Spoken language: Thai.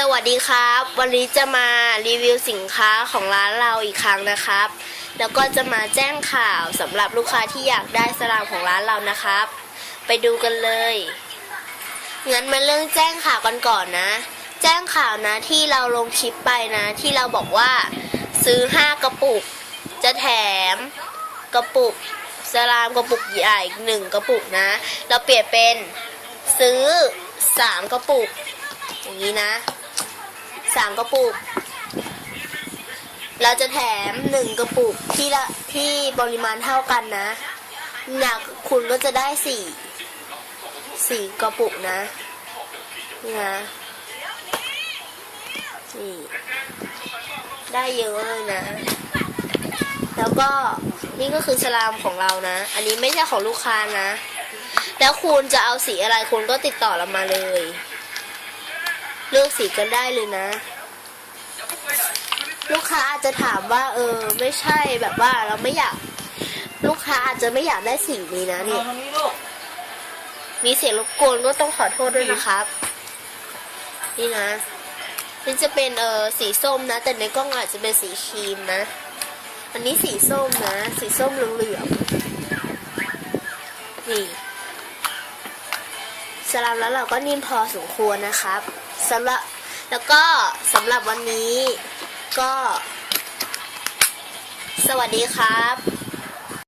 สวัสดีครับ วันนี้จะมารีวิวสินค้าของร้านเราอีกครั้งนะครับ แล้วก็จะมาแจ้งข่าวสำหรับลูกค้าที่อยากได้สลามของร้านเรานะครับ ไปดูกันเลยงั้นมาเรื่องแจ้งข่าวกันก่อนนะ แจ้งข่าวนะที่เราลงคลิปไปนะ ที่เราบอกว่า ซื้อ 5 กระปุก จะแถมกระปุกสลามกระปุกใหญ่อีกหนึ่งกระปุกนะ เราเปลี่ยนเป็นซื้อ 3 กระปุกอย่างนี้นะ สามกระปุก เราจะแถมหนึ่งกระปุกที่ละที่ปริมาณเท่ากันนะหนักคุณก็จะได้สี่สี่กระปุกนะนี่นะนี่ได้เยอะเลยนะ แล้วก็นี่ก็คือสลามของเรานะ อันนี้ไม่ใช่ของลูกค้านะ แล้วคุณจะเอาสีอะไรคุณก็ติดต่อเรามาเลย เลือกสีกันได้เลยนะ ลูกค้าอาจจะถามว่า เออ ไม่ใช่แบบว่าเราไม่อยาก ลูกค้าอาจจะไม่อยากได้สีนี้นะนี่มีเสียงรบกวนก็ต้องขอโทษด้วยนะครับ นี่นะนี่จะเป็นเออสีส้มนะ แต่ในกล้องอาจจะเป็นสีครีมนะ อันนี้สีส้มนะ สีส้มเหลืองๆนี่ สำหรับแล้วเราก็นิ่มพอสมควรนะครับสำหรับแล้วก็สำหรับวันนี้ก็ สวัสดีครับ